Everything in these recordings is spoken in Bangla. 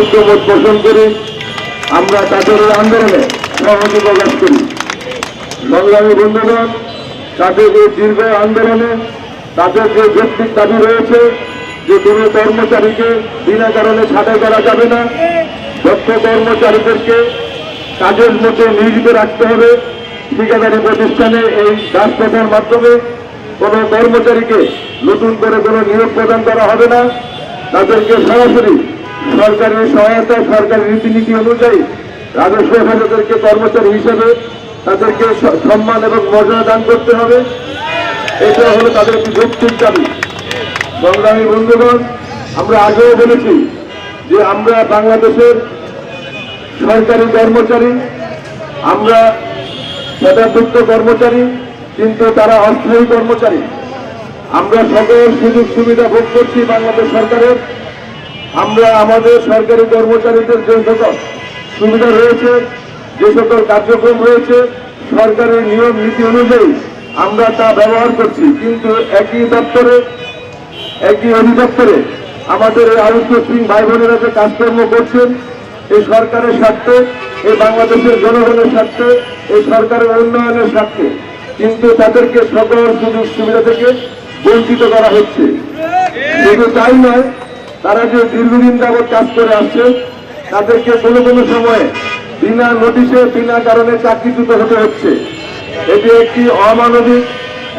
ঐক্যমত পোষণ করি। আমরা তাদের আন্দোলনে সহমতি প্রকাশ করি। সংগ্রামী বন্ধুগণ তাদের যে দীর্ঘ আন্দোলনে তাদের যে যৌক্তিক দাবি রয়েছে, যে কোনো কর্মচারীকে বিনা কারণে ছাঁটাই করা যাবে না, দক্ষ কর্মচারীদেরকে কাজের মধ্যে নিয়োজিত রাখতে হবে। ঠিকাদারি প্রতিষ্ঠানে এই কাজ প্রথার মাধ্যমে কোনো কর্মচারীকে নতুন করে কোনো নিয়োগ প্রদান করা হবে না। তাদেরকে সরাসরি সরকারি সহায়তা সরকারি রীতিনীতি অনুযায়ী রাজস্ব হেফাজতেরকে কর্মচারী হিসেবে তাদেরকে সম্মান এবং মর্যাদা দান করতে হবে। এটা হলো তাদের একটি যৌক্তিক দাবি। সংগ্রামী বন্ধুগণ, আমরা আগেও বলেছি যে আমরা বাংলাদেশের সরকারি কর্মচারী, আমরা সেবাযুক্ত কর্মচারী, কিন্তু তারা অস্থায়ী কর্মচারী। আমরা সকল সুযোগ সুবিধা ভোগ করছি বাংলাদেশ সরকারের। আমরা আমাদের সরকারি কর্মচারীদের যে সকল সুবিধা রয়েছে, যে সকল কার্যক্রম রয়েছে সরকারের নিয়ম, নীতি অনুযায়ী আমরা তা ব্যবহার করছি। কিন্তু একই দপ্তরে, একই অধিদপ্তরে আমাদের এই আউটসোর্সিং ভাই বোনেরা যে কাজকর্ম করছেন এই সরকারের স্বার্থে এই বাংলাদেশের জনগণের স্বার্থে এই সরকারের উন্নয়নের স্বার্থে কিন্তু তাদেরকে সকল সুযোগ সুবিধা থেকে বঞ্চিত করা হচ্ছে। শুধু তাই নয় তারা যে দীর্ঘদিন যাবৎ কাজ করে আসছে, তাদেরকে কোনো কোনো সময়ে বিনা নোটিশে বিনা কারণে চাকরিচ্যুত হতে হচ্ছে। এটি একটি অমানবিক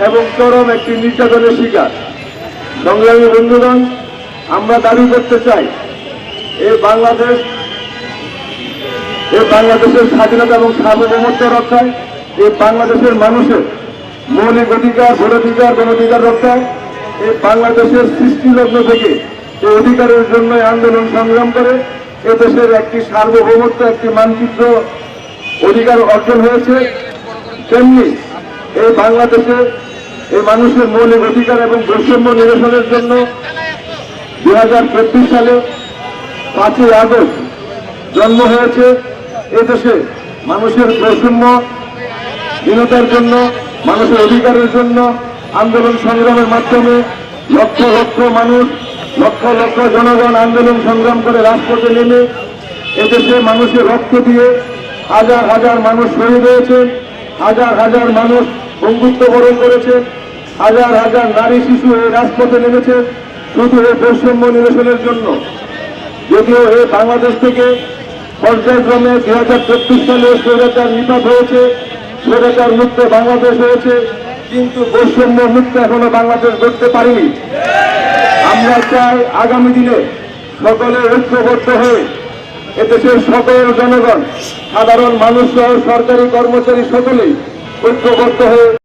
এবং চরম একটি নির্যাতনের শিকার। সংগ্রামী বন্ধুগণ, আমরা দাবি করতে চাই এই বাংলাদেশ এই বাংলাদেশের স্বাধীনতা এবং সার্বভৌমত্ব রক্ষায় এই বাংলাদেশের মানুষের মৌলিক অধিকার, ভোটাধিকার গণঅধিকার রক্ষায় এই বাংলাদেশের সৃষ্টি লগ্ন থেকে এই অধিকারের জন্য আন্দোলন সংগ্রাম করে এ দেশের একটি সার্বভৌমত্ব, একটি মানচিত্র অধিকার অর্জন হয়েছে, তেমনি এই বাংলাদেশে এই মানুষের মৌলিক অধিকার এবং বৈষম্য নিরসনের জন্য দু হাজার চব্বিশ সালে পাঁচই আগস্ট জন্ম হয়েছে এদেশে মানুষের বৈষম্য দীনতার জন্য, মানুষের অধিকারের জন্য আন্দোলন সংগ্রামের মাধ্যমে লক্ষ লক্ষ মানুষ লক্ষ লক্ষ জনগণ আন্দোলন সংগ্রাম করে রাজপথে নেমে এদেশে মানুষের রক্ত দিয়ে হাজার হাজার মানুষ শহীদ হয়েছেন, হাজার হাজার মানুষ বন্ধুত্ব বরণ করেছেন, হাজার হাজার নারী শিশু এই রাজপথে নেমেছে শুধু এই বৈষম্য নিরসনের জন্য। যদিও এই বাংলাদেশ থেকে পর্যায়ক্রমে দুই হাজার চব্বিশ সালে স্বৈরাচার নিপাত হয়েছে, স্বৈরাচার মুক্ত বাংলাদেশ হয়েছে, কিন্তু বৈষম্য মুক্ত এখনও বাংলাদেশ করতে পারেনি। আমরা চাই আগামী দিনে সকলে ঐক্যবদ্ধ হয়ে এদেশের সকল জনগণ, সাধারণ মানুষ সহ সরকারি কর্মচারী সকলেই ঐক্যবদ্ধ হয়ে